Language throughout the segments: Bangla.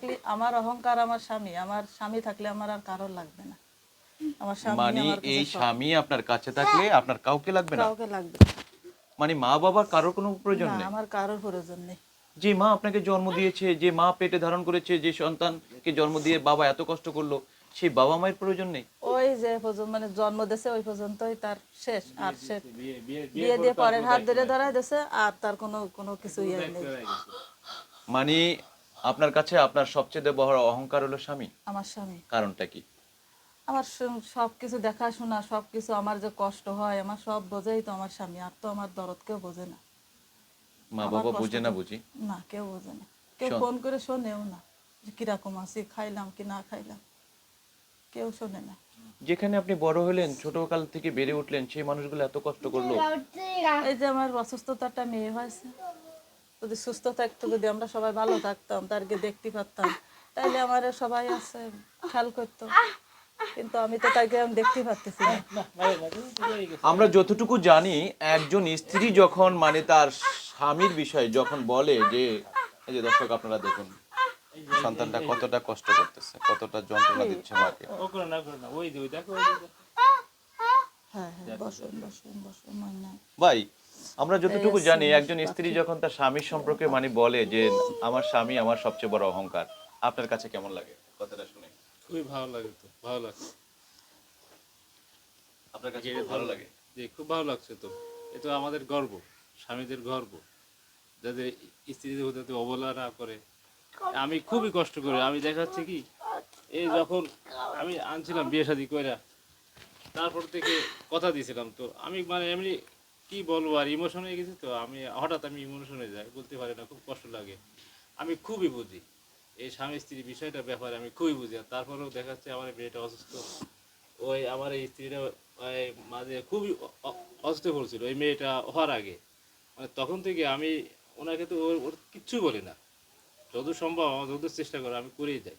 থাকলে আমার অহংকার আমার স্বামী আমার স্বামী থাকলে আমার আর কারোর লাগবে না। আমার স্বামী মানে এই স্বামী আপনার কাছে থাকলে আপনার কাউকে লাগবে না? কাউকে লাগবে মানে মা বাবার কারোর কোনো প্রয়োজন নেই? আমার কারোর প্রয়োজন নেই। যে মা আপনাকে জন্ম দিয়েছে যে মা পেটে ধারণ করেছে যে সন্তানকে জন্ম দিয়ে বাবা এত কষ্ট করল সেই বাবা মায়ের প্রয়োজন নেই? ওই যে পর্যন্ত মানে জন্ম দিয়েছে ওই পর্যন্তই তার শেষ আর সে বিয়ে দিয়ে পরের হাত ধরে ধরাই দিয়েছে আর তার কোনো কোনো কিছু ইয়ে নেই। মানে আপনার কাছে আপনার সবচেয়ে বড় অহংকার হলো স্বামী। আমার স্বামী। কারণটা কি? আমার স- সবকিছু দেখাশোনা সবকিছু আমার যে কষ্ট হয় আমার সব বোঝেই তো আমার স্বামী। আর তো আমার দরদ কেউ বোঝে না। মা বাবা বুঝে না বুঝি? না কেউ বোঝে না। কেউ ফোন করে শোনেও না যে কীরকম আছি খাইলাম কি না খাইলাম। কেউ শোনে না। যেখানে আপনি বড় হলেন ছোটকাল থেকে বেড়ে উঠলেন সেই মানুষগুলো এত কষ্ট করল। এই যে আমার অসুস্থতাটা মেয়ে হয়েছে। যদি সুস্থ থাকতো যদি আমরা সবাই ভালো থাকতাম তারকে দেখতে পারতাম তাইলে আমার সবাই আছে খেয়াল করতো। কিন্তু আমি তো তাকে আমি দেখতে পারতেছি না। আমরা যতটুকু জানি একজন স্ত্রী যখন মানে তার স্বামীর বিষয়ে যখন বলে যে এই যে দর্শক আপনারা দেখুন সন্তানটা কতটা কষ্ট করতেছে কতটা যন্ত্রণা দিচ্ছে মাকে। ও করে না করে না ওই যে ওই দেখো হ্যাঁ হ্যাঁ বসুন বসুন বসুন ময়না। ভাই আমরা যতটুকু জানি একজন স্ত্রী যখন তার স্বামীর সম্পর্কে মানে বলে যে আমার স্বামী আমার সবচেয়ে বড় অহংকার আপনার কাছে কেমন লাগে? কথাটা শুনে। খুবই ভালো লাগে তো ভালো লাগছে। আপনার কাছে ভালো লাগে? যে খুব ভালো লাগছে তো। এ তো আমাদের গর্ব স্বামীদের গর্ব। যাদের স্ত্রীদের যাতে অবহেলা না করে। আমি খুবই কষ্ট করি। আমি দেখাচ্ছি কি এই যখন আমি আনছিলাম বিয়ে শাদি কইরা তারপর থেকে কথা দিয়েছিলাম তো। আমি মানে এমনি কি বলব, আর ইমোশন হয়ে গেছি তো, আমি হঠাৎ আমি ইমোশন যাই, বলতে পারি না, খুব কষ্ট লাগে। আমি খুবই বুঝি, এই স্বামী স্ত্রী বিষয়টা ব্যাপারে আমি খুবই বুঝি, আর তারপরেও দেখাচ্ছে আমার এই মেয়েটা অসুস্থ। ওই আমার এই স্ত্রীটা মাঝে খুবই অসুস্থ পড়ছিল, ওই মেয়েটা হওয়ার আগে। মানে তখন থেকে আমি ওনাকে তো ওর ওর কিচ্ছু বলি না। যত সম্ভব আমার, যত চেষ্টা করে আমি করেই যাই।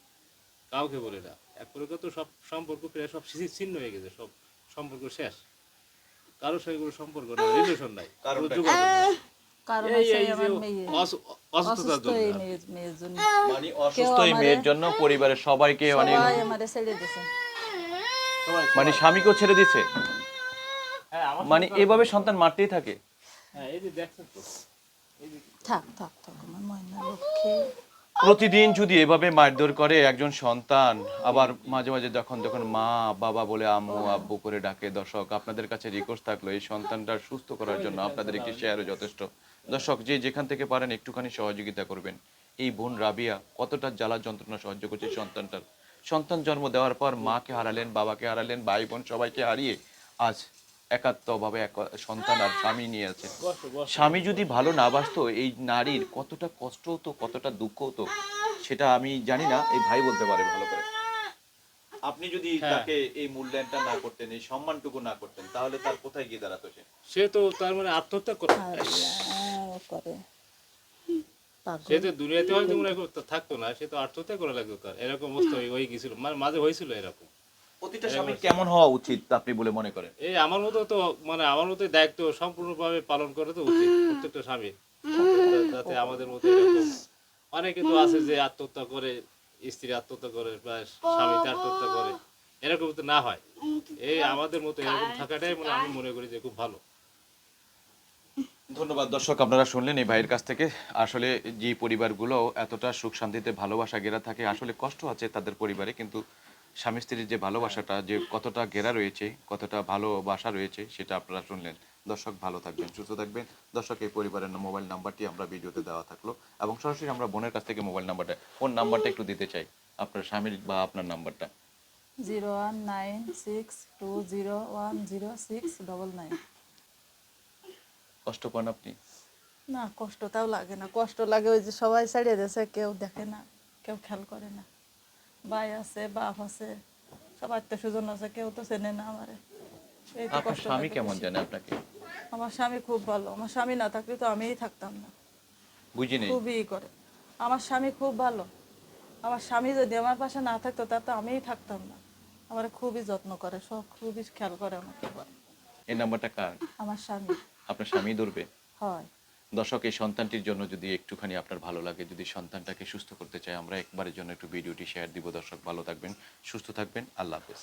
কাউকে বলি না। এক প্রকার তো সব সম্পর্ক প্রায় সব ছিন্ন হয়ে গেছে, সব সম্পর্ক শেষ। কারোর সঙ্গে কোনো সম্পর্ক নাই রিলেশন নাই যোগাযোগ। কারণ অসুস্থতার জন্য। মানে অসুস্থ এই মেয়ের জন্য পরিবারের সবাইকে অনেক ছেড়ে দিয়েছে মানে স্বামীকেও ছেড়ে দিচ্ছে হ্যাঁ মানে এভাবে সন্তান মারতেই থাকে? হ্যাঁ এই যে দেখছেন তো। থাক থাক থাক আমার ময়না লক্ষ্মী। প্রতিদিন যদি এভাবে মারধর করে একজন সন্তান, আবার মাঝে মাঝে যখন যখন মা, বাবা বলে আম্মু, আব্বু করে ডাকে, দর্শক, আপনাদের কাছে রিকোয়েস্ট থাকল এই সন্তানটা সুস্থ করার জন্য আপনাদের একটি শেয়ারও যথেষ্ট। দর্শক, যে যেখান থেকে পারেন একটুখানি সহযোগিতা করবেন। এই বোন রাবিয়া কতটা জ্বালা যন্ত্রণা সহ্য করছে সন্তানটার। সন্তান জন্ম দেওয়ার পর মাকে হারালেন, বাবাকে হারালেন, ভাই বোন সবাইকে হারিয়ে আজ একাত্মভাবে এক সন্তান আর স্বামী নিয়ে আছে। স্বামী যদি ভালো না বাসতো এই নারীর কতটা কষ্ট হতো কতটা দুঃখ হতো সেটা আমি জানি না এই ভাই বলতে পারে ভালো করে। আপনি যদি হ্যাঁ। তাকে এই মূল্যায়নটা না করতেন এই সম্মানটুকু না করতেন তাহলে তার কোথায় গিয়ে দাঁড়াতো সে? সে তো তার মানে আত্মহত্যা করে। করে। সে তো দুনিয়াতে হয়তো থাকতো না সে তো আত্মহত্যা করা লাগতো তার। এরকম অবস্থা হয়ে- হয়ে গেছিল মানে মাঝে হয়েছিল এরকম। প্রতিটা স্বামীর কেমন হওয়া উচিত আপনি বলে মনে করেন? এই আমার মতো তো মানে আমার মতো দায়িত্ব সম্পূর্ণভাবে পালন করে তো উচিত প্রত্যেকটা স্বামীর যাতে আমাদের মতো এরকম অনেকে তো আছে যে আত্মহত্যা করে স্ত্রী আত্মহত্যা করে বা স্বামীতে আত্মহত্যা করে এরকম তো না হয়। এই আমাদের মতো এরকম থাকাটাই মানে আমি মনে করি যে খুব ভালো। ধন্যবাদ দর্শক আপনারা শুনলেন এই ভাইয়ের কাছ থেকে। আসলে যে পরিবারগুলো এতটা সুখ শান্তিতে ভালোবাসা ঘেরা থাকে আসলে কষ্ট আছে তাদের পরিবারে কিন্তু স্বামী স্ত্রীর যে ভালোবাসাটা যে কতটা ঘেরা রয়েছে কতটা ভালোবাসা রয়েছে সেটা আপনারা শুনলেন। দর্শক ভালো থাকবেন সুস্থ থাকবেন। দর্শক এই পরিবারের মোবাইল নাম্বারটি আমরা ভিডিওতে দেওয়া থাকল। এবং সরাসরি আমরা বোনের কাছ থেকে মোবাইল নাম্বারটা ফোন নাম্বারটা একটু দিতে চাই। আপনার স্বামীর বা আপনার নাম্বারটা। Zero one nine six two zero one zero six double nine. কষ্ট পান আপনি? না কষ্ট তাও লাগে না। কষ্ট লাগে ওই যে সবাই ছাড়িয়ে দিয়েছে কেউ দেখে না কেউ খেয়াল করে না। ভাই আছে বাপ আছে সব আত্মীয় স্বজন আছে কেউ তো চেনে না আমারে। এই তো আপনার কষ্ট স্বামী লাগে কেমন বেশি। জানে আপনাকে? আমার স্বামী খুব ভালো। আমার স্বামী না থাকলে তো আমিই থাকতাম না। বুঝি নেই খুবই ই করে। আমার স্বামী খুব ভালো। আমার স্বামী যদি আমার পাশে না থাকতো তা তো আমিই থাকতাম না। আমার খুবই যত্ন করে সব খুবই খেয়াল করে আমাকে। এই নাম্বারটা কার? আমার স্বামী। আপনার স্বামী ধরবে? হয়। দর্শক, এই সন্তানটির জন্য যদি একটুখানি আপনার ভালো লাগে, যদি সন্তানটাকে সুস্থ করতে চাই আমরা একবারের জন্য একটু ভিডিওটি শেয়ার দিব। দর্শক, ভালো থাকবেন, সুস্থ থাকবেন, আল্লাহ হাফেজ।